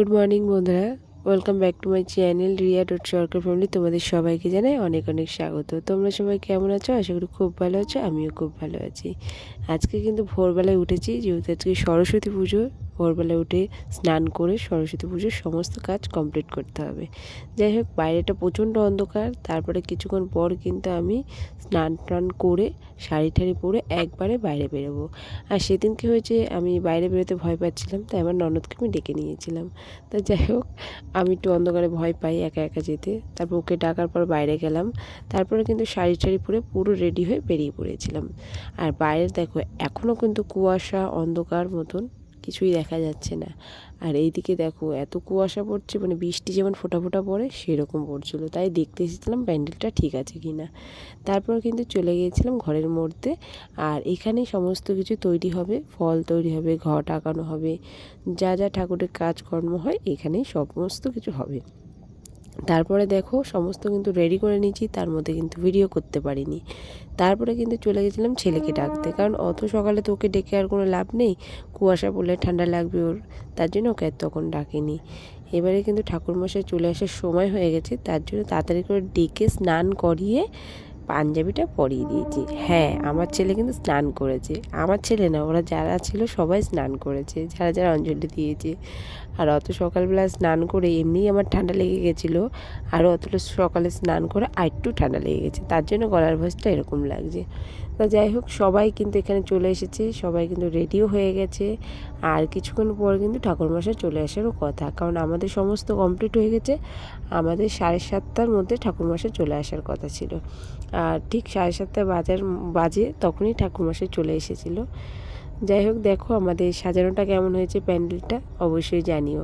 Good morning বন্ধুরা। Welcome back to my channel Riya dot Sarkar family তোমাদের সবাইকে জানাই অনেক অনেক স্বাগত। তোমরা সবাই কেমন আছো? আশা করি খুব ভালো আছো, আমিও খুব ভালো আছি। আজকে কিন্তু ভোরবেলায় উঠেছি, যেহেতু আজকে সরস্বতী পুজো ভোরবেলায় উঠে স্নান করে সরস্বতী পুজোর সমস্ত কাজ কমপ্লিট করতে হবে। যাই হোক, বাইরেটা প্রচণ্ড অন্ধকার, তারপরে কিছুক্ষণ পর কিন্তু আমি স্নান টান করে শাড়ি ঠাড়ি পরে একবারে বাইরে বেরোবো। আর সেদিন কি হয়েছে, আমি বাইরে বেরোতে ভয় পাচ্ছিলাম, তাই আমার ননদকে আমি ডেকে নিয়েছিলাম। তা যাই হোক, আমি একটু অন্ধকারে ভয় পাই একা একা যেতে। তারপর ওকে ডাকার পর বাইরে গেলাম, তারপরে কিন্তু শাড়ি টাড়ি পরে পুরো রেডি হয়ে বেরিয়ে পড়েছিলাম। আর বাইরে দেখো এখনও কিন্তু কুয়াশা, অন্ধকার মতন। কিছুই দেখা যাচ্ছে না। আর এইদিকে দেখো, এত কুয়াশা পড়ছে মানে বৃষ্টি যেমন ফোটা ফোটা পড়ে, সেরকম পড়ছিলো। তাই দেখতে এসেছিলাম প্যান্ডেলটা ঠিক আছে কি না। তারপর কিন্তু চলে গিয়েছিলাম ঘরের মধ্যে। আর এখানে সমস্ত কিছু তৈরি হবে, ফল তৈরি হবে ঘট আঁকানো হবে, যা যা ঠাকুরের কাজকর্ম হয়, এখানেই সমস্ত কিছু হবে। তারপরে দেখো সমস্ত কিন্তু রেডি করে নিয়েছি, তার মধ্যে কিন্তু ভিডিও করতে পারিনি। তারপরে কিন্তু চলে গেছিলাম ছেলেকে ডাকতে, কারণ অত সকালে তো ওকে ডেকে আর কোনো লাভ নেই। কুয়াশা পড়লে ঠান্ডা লাগবে ওর, তার জন্য ওকে তখন ডাকিনি। এবারে কিন্তু ঠাকুরমশাই চলে আসার সময় হয়ে গেছে, তার জন্য তাড়াতাড়ি করে ডেকে স্নান করিয়ে পাঞ্জাবিটা পরিয়ে দিয়েছি। হ্যাঁ আমার ছেলে কিন্তু স্নান করেছে। আমার ছেলে না, ওরা যারা ছিল সবাই স্নান করেছে, যারা যারা অঞ্জলি দিয়েছে। আর অত সকালবেলা স্নান করে এমনিই আমার ঠান্ডা লেগে গেছিল। আর অতটা সকালে স্নান করে আরেকটু ঠান্ডা লেগে গেছে। তার জন্য গলার ভয়েসটা এরকম লাগছে। তো যাই হোক, সবাই কিন্তু এখানে চলে এসেছে। সবাই কিন্তু রেডিও হয়ে গেছে। আর কিছুক্ষণ পর কিন্তু ঠাকুরমশাই চলে আসারও কথা। কারণ আমাদের সমস্ত কমপ্লিট হয়ে গেছে। আমাদের সাড়ে সাতটার মধ্যে ঠাকুরমশাই চলে আসার কথা ছিল। আর ঠিক সাড়ে সাতটা বাজার, বাজে তখনই ঠাকুরমশাই চলে এসেছিল। যাই হোক, দেখো আমাদের সাজানোটা কেমন হয়েছে প্যান্ডেলটা, অবশ্যই জানিও।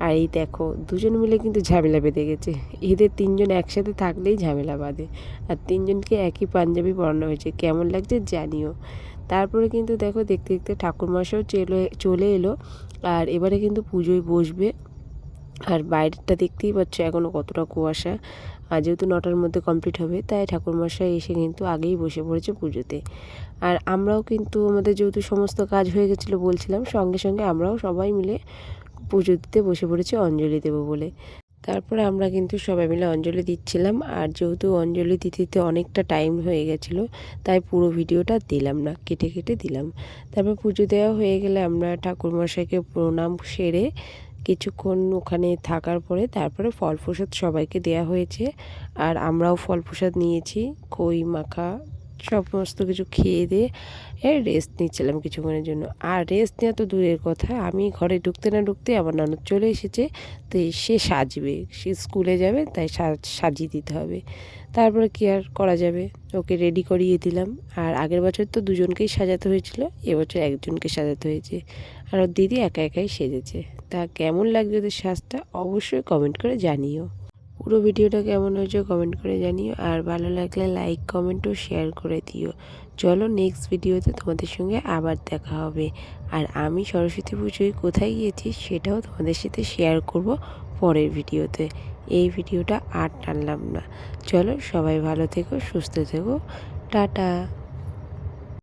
আর এই দেখো, দুজন মিলে কিন্তু ঝামেলা বেঁধে গেছে। এদের তিনজন একসাথে থাকলেই ঝামেলা বাঁধে। আর তিনজনকে একই পাঞ্জাবি পরানো হয়েছে, কেমন লাগছে জানিও। তারপরে কিন্তু দেখো, দেখতে দেখতে ঠাকুরমশাও চলে চলে এলো। আর এবারে কিন্তু পুজোয় বসবে। আর বাইরেটা দেখতেই পাচ্ছ এখনও কতটা কুয়াশা। আর যেহেতু নটার মধ্যে কমপ্লিট হবে, তাই ঠাকুরমশাই এসে কিন্তু আগেই বসে পড়েছে পুজোতে। আর আমরাও কিন্তু আমাদের যেহেতু সমস্ত কাজ হয়ে গেছিল বলছিলাম, সঙ্গে সঙ্গে আমরাও সবাই মিলে পুজো দিতে বসে পড়েছি অঞ্জলি দেবো বলে। তারপরে আমরা কিন্তু সবাই মিলে অঞ্জলি দিচ্ছিলাম, আর যেহেতু অঞ্জলি দিতে অনেকটা টাইম হয়ে গেছিল, তাই পুরো ভিডিওটা দিলাম না, কেটে কেটে দিলাম। তারপর পুজো দেওয়া হয়ে গেলে আমরা ঠাকুরমশাইকে প্রণাম সেরে কিছুক্ষণ ওখানে থাকার পরে তারপরে ফল প্রসাদ সবাইকে দেওয়া হয়েছে। আর আমরাও ফল প্রসাদ নিয়েছি খই মাখা সমস্ত কিছু খেয়ে দিয়ে রেস্ট নিচ্ছিলাম কিছুক্ষণের জন্য। আর রেস্ট নেওয়া তো দূরের কথা, আমি ঘরে ঢুকতে না ঢুকতে আমার ননদ চলে এসেছে, তো সে সাজবে। সে স্কুলে যাবে, তাই সাজিয়ে দিতে হবে। তারপরে কি আর করা যাবে? ওকে রেডি করিয়ে দিলাম। আর আগের বছর তো দুজনকেই সাজাতে হয়েছিল, এবছর একজনকে সাজাতে হয়েছে। আর ওর দিদি একা একাই সেজেছে। তা কেমন লাগছে ওদের সাজটা অবশ্যই কমেন্ট করে জানিও। পুরো ভিডিওটা কেমন হয়েছে কমেন্ট করে জানিও। আর ভালো লাগলে লাইক কমেন্ট ও শেয়ার করে দিও। চলো নেক্সট ভিডিওতে তোমাদের সঙ্গে আবার দেখা হবে। আর আমি সরস্বতী পুজোয় কোথায় গিয়েছি সেটাও তোমাদের সাথে শেয়ার করব পরের ভিডিওতে এই ভিডিওটা আর টানলাম না। চলো সবাই ভালো থেকো, সুস্থ থেকো। টাটা।